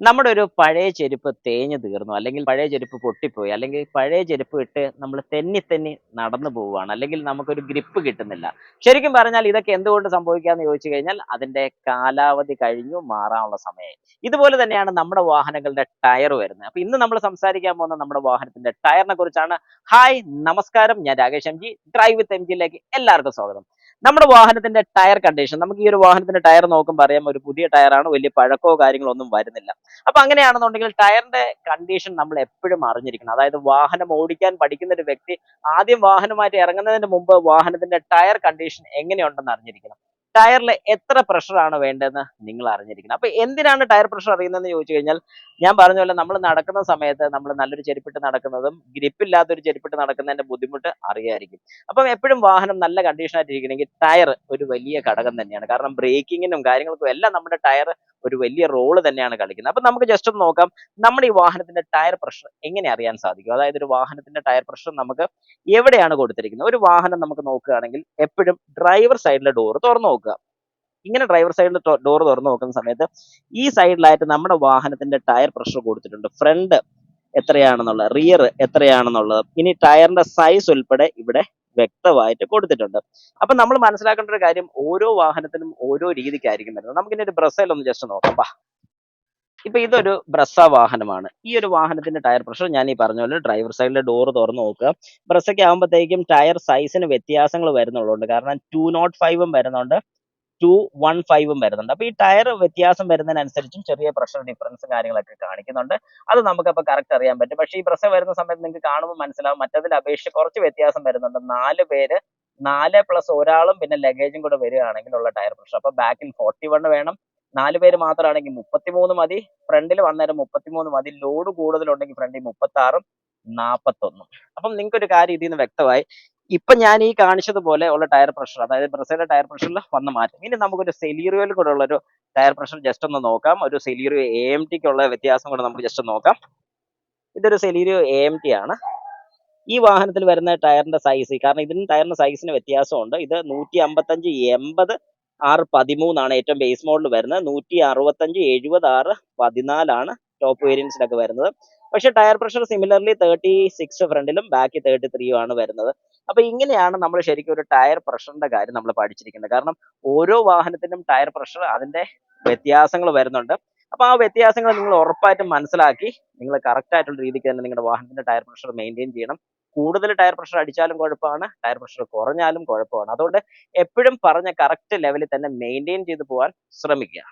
നമ്മുടെ ഒരു പഴയ ചെരുപ്പ് തേഞ്ഞു തീർന്നു. അല്ലെങ്കിൽ പഴയ ചെരുപ്പ് പൊട്ടിപ്പോയി. അല്ലെങ്കിൽ പഴയ ചെരുപ്പ് ഇട്ട് നമ്മൾ തെന്നി തെന്നി നടന്നു പോവുകയാണ്. അല്ലെങ്കിൽ നമുക്കൊരു ഗ്രിപ്പ് കിട്ടുന്നില്ല. ശരിക്കും പറഞ്ഞാൽ ഇതൊക്കെ എന്തുകൊണ്ട് സംഭവിക്കാന്ന് ചോദിച്ചു കഴിഞ്ഞാൽ അതിന്റെ കാലാവധി കഴിഞ്ഞു മാറാനുള്ള സമയം ഇതുപോലെ തന്നെയാണ് നമ്മുടെ വാഹനങ്ങളുടെ ടയർ വരുന്നത്. അപ്പൊ ഇന്ന് നമ്മൾ സംസാരിക്കാൻ പോകുന്ന നമ്മുടെ വാഹനത്തിന്റെ ടയറിനെ കുറിച്ചാണ്. ഹായ് നമസ്കാരം. ഞാൻ Rakesh M G. Drive with M ജിയിലേക്ക് എല്ലാവർക്കും സ്വാഗതം. നമ്മുടെ വാഹനത്തിന്റെ ടയർ കണ്ടീഷൻ നമുക്ക് ഈ ഒരു വാഹനത്തിന്റെ ടയർ നോക്കുമ്പോൾ അറിയാം ഒരു പുതിയ ടയറാണ് വലിയ പഴക്കമോ കാര്യങ്ങളോ ഒന്നും വരുന്നില്ല. അപ്പൊ അങ്ങനെയാണെന്നുണ്ടെങ്കിൽ ടയറിന്റെ കണ്ടീഷൻ നമ്മൾ എപ്പോഴും അറിഞ്ഞിരിക്കണം. അതായത് വാഹനം ഓടിക്കാൻ പഠിക്കുന്ന ഒരു വ്യക്തി ആദ്യം വാഹനമായിട്ട് ഇറങ്ങുന്നതിന് മുമ്പ് വാഹനത്തിന്റെ ടയർ കണ്ടീഷൻ എങ്ങനെയുണ്ടെന്ന് അറിഞ്ഞിരിക്കണം. ടയറിൽ എത്ര പ്രഷറാണ് വേണ്ടതെന്ന് നിങ്ങൾ അറിഞ്ഞിരിക്കണം. അപ്പൊ എന്തിനാണ് ടയർ പ്രഷർ അറിയുന്നതെന്ന് ചോദിച്ചു കഴിഞ്ഞാൽ ഞാൻ പറഞ്ഞ പോലെ നമ്മൾ നടക്കുന്ന സമയത്ത് നമ്മൾ നല്ലൊരു ചെരുപ്പിട്ട് നടക്കുന്നതും ഗ്രിപ്പ് ഇല്ലാത്തൊരു ചെരുപ്പിട്ട് നടക്കുന്നതിന്റെ ബുദ്ധിമുട്ട് അറിയായിരിക്കും. അപ്പം എപ്പോഴും വാഹനം നല്ല കണ്ടീഷനായിട്ട് ഇരിക്കണമെങ്കിൽ ടയർ ഒരു വലിയ ഘടകം തന്നെയാണ്. കാരണം ബ്രേക്കിങ്ങിനും കാര്യങ്ങൾക്കും എല്ലാം നമ്മുടെ ടയർ ഒരു വലിയ റോൾ തന്നെയാണ് കളിക്കുന്നത്. അപ്പൊ നമുക്ക് ജസ്റ്റ് ഒന്ന് നോക്കാം നമ്മുടെ ഈ വാഹനത്തിന്റെ ടയർ പ്രഷർ എങ്ങനെ അറിയാൻ സാധിക്കും? അതായത് ഒരു വാഹനത്തിന്റെ ടയർ പ്രഷർ നമുക്ക് എവിടെയാണ് കൊടുത്തിരിക്കുന്നത്? ഒരു വാഹനം നമുക്ക് നോക്കുകയാണെങ്കിൽ എപ്പോഴും ഡ്രൈവർ സൈഡിലെ ഡോർ തുറന്നു നോക്കുക. ഇങ്ങനെ ഡ്രൈവർ സൈഡിൽ ഡോർ തുറന്നു നോക്കുന്ന സമയത്ത് ഈ സൈഡിലായിട്ട് നമ്മുടെ വാഹനത്തിന്റെ ടയർ പ്രഷർ കൊടുത്തിട്ടുണ്ട്. ഫ്രണ്ട് എത്രയാണെന്നുള്ളത് റിയർ എത്രയാണെന്നുള്ളത് ഇനി ടയറിന്റെ സൈസ് ഉൾപ്പെടെ ഇവിടെ വ്യക്തമായിട്ട് കൊടുത്തിട്ടുണ്ട്. അപ്പൊ നമ്മൾ മനസ്സിലാക്കേണ്ട ഒരു കാര്യം ഓരോ വാഹനത്തിനും ഓരോ രീതിക്കായിരിക്കും വരുന്നത്. നമുക്കിനി ഒരു ബ്രസയിൽ ഒന്ന് ജസ്റ്റ് നോക്കാം. ബാ ഇപ്പൊ ഇതൊരു ബ്രസ വാഹനമാണ്. ഈ ഒരു വാഹനത്തിന്റെ ടയർ പ്രഷർ ഞാൻ ഈ പറഞ്ഞ പോലെ ഡ്രൈവർ സൈഡിലെ ഡോർ തുറന്ന് നോക്കുക. ബ്രസയ്ക്ക് ആകുമ്പോഴത്തേക്കും ടയർ സൈസിന് വ്യത്യാസങ്ങൾ വരുന്നുള്ളൂ കാരണം ടു നോട്ട് ഫൈവും വരുന്നുണ്ട്. ടു വൺ ഫൈവും വരുന്നുണ്ട്. അപ്പൊ ഈ ടയർ വ്യത്യാസം വരുന്നതിനനുസരിച്ചും ചെറിയ പ്രഷർ ഡിഫറൻസും കാര്യങ്ങളൊക്കെ കാണിക്കുന്നുണ്ട്. അത് നമുക്ക് അപ്പൊ കറക്റ്റ് അറിയാൻ പറ്റും. പക്ഷേ ഈ പ്രഷർ വരുന്ന സമയത്ത് നിങ്ങൾക്ക് കാണുമ്പോൾ മനസ്സിലാവും. മറ്റതിൽ അപേക്ഷിച്ച് കുറച്ച് വ്യത്യാസം വരുന്നുണ്ട്. നാല് പേര് നാല് പ്ലസ് ഒരാളും പിന്നെ ലഗേജും കൂടെ വരികയാണെങ്കിൽ ഉള്ള ടയർ പ്രഷർ അപ്പൊ ബാക്കിൽ ഫോർട്ടി വൺ വേണം. നാല് പേര് മാത്രമാണെങ്കിൽ മുപ്പത്തിമൂന്ന് മതി. ഫ്രണ്ടിൽ വന്നേരം മുപ്പത്തിമൂന്ന് മതി. ലോഡ് കൂടുതലുണ്ടെങ്കിൽ ഫ്രണ്ടിൽ മുപ്പത്തി ആറും നാപ്പത്തൊന്നും. അപ്പം നിങ്ങൾക്ക് ഒരു കാര്യം ഇതിൽ നിന്ന് വ്യക്തമായി ഇപ്പൊ ഞാൻ ഈ കാണിച്ചതുപോലെ ഉള്ള ടയർ പ്രഷർ അതായത് ബ്രസയുടെ ടയർ പ്രഷറിൽ വന്ന മാറ്റം. ഇനി നമുക്കൊരു സെലീറിയോയിൽ കൂടെ ഉള്ള ഒരു ടയർ പ്രഷർ ജസ്റ്റ് ഒന്ന് നോക്കാം. ഒരു സെലീറിയോ എ എം ടിക്കുള്ള വ്യത്യാസം കൂടെ നമുക്ക് ജസ്റ്റ് നോക്കാം. ഇതൊരു സെലീറിയോ എ എം ടി ആണ്. ഈ വാഹനത്തിൽ വരുന്ന ടയറിന്റെ സൈസ് കാരണം ഇതിന് ടയറിന്റെ സൈസിന് വ്യത്യാസമുണ്ട്. ഇത് നൂറ്റി അമ്പത്തഞ്ച് എൺപത് ആറ് പതിമൂന്നാണ് ഏറ്റവും ബേസ് മോഡൽ വരുന്നത്. നൂറ്റി അറുപത്തഞ്ച് എഴുപത് ആറ് പതിനാലാണ് ടോപ്പ് വേരിയൻസിലൊക്കെ വരുന്നത്. പക്ഷേ tyre pressure similarly thirty six ഫ്രണ്ടിലും ബാക്കി തേർട്ടി ത്രീയും ആണ് വരുന്നത്. അപ്പൊ ഇങ്ങനെയാണ് നമ്മൾ ശരിക്കും ഒരു ടയർ പ്രഷറിന്റെ കാര്യം നമ്മൾ പഠിച്ചിരിക്കുന്നത്. കാരണം ഓരോ വാഹനത്തിനും ടയർ പ്രഷർ അതിന്റെ വ്യത്യാസങ്ങൾ വരുന്നുണ്ട്. അപ്പൊ ആ വ്യത്യാസങ്ങൾ നിങ്ങൾ ഉറപ്പായിട്ടും മനസ്സിലാക്കി. നിങ്ങൾ കറക്റ്റ് ആയിട്ടുള്ള രീതിക്ക് തന്നെ നിങ്ങളുടെ വാഹനത്തിന്റെ ടയർ പ്രഷർ മെയിന്റെയിൻ ചെയ്യണം. കൂടുതൽ ടയർ പ്രഷർ അടിച്ചാലും കുഴപ്പമാണ്. ടയർ പ്രഷർ കുറഞ്ഞാലും കുഴപ്പമാണ്. അതുകൊണ്ട് എപ്പോഴും പറഞ്ഞ കറക്റ്റ് ലെവലിൽ തന്നെ മെയിന്റെയിൻ ചെയ്തു പോകാൻ ശ്രമിക്കുക.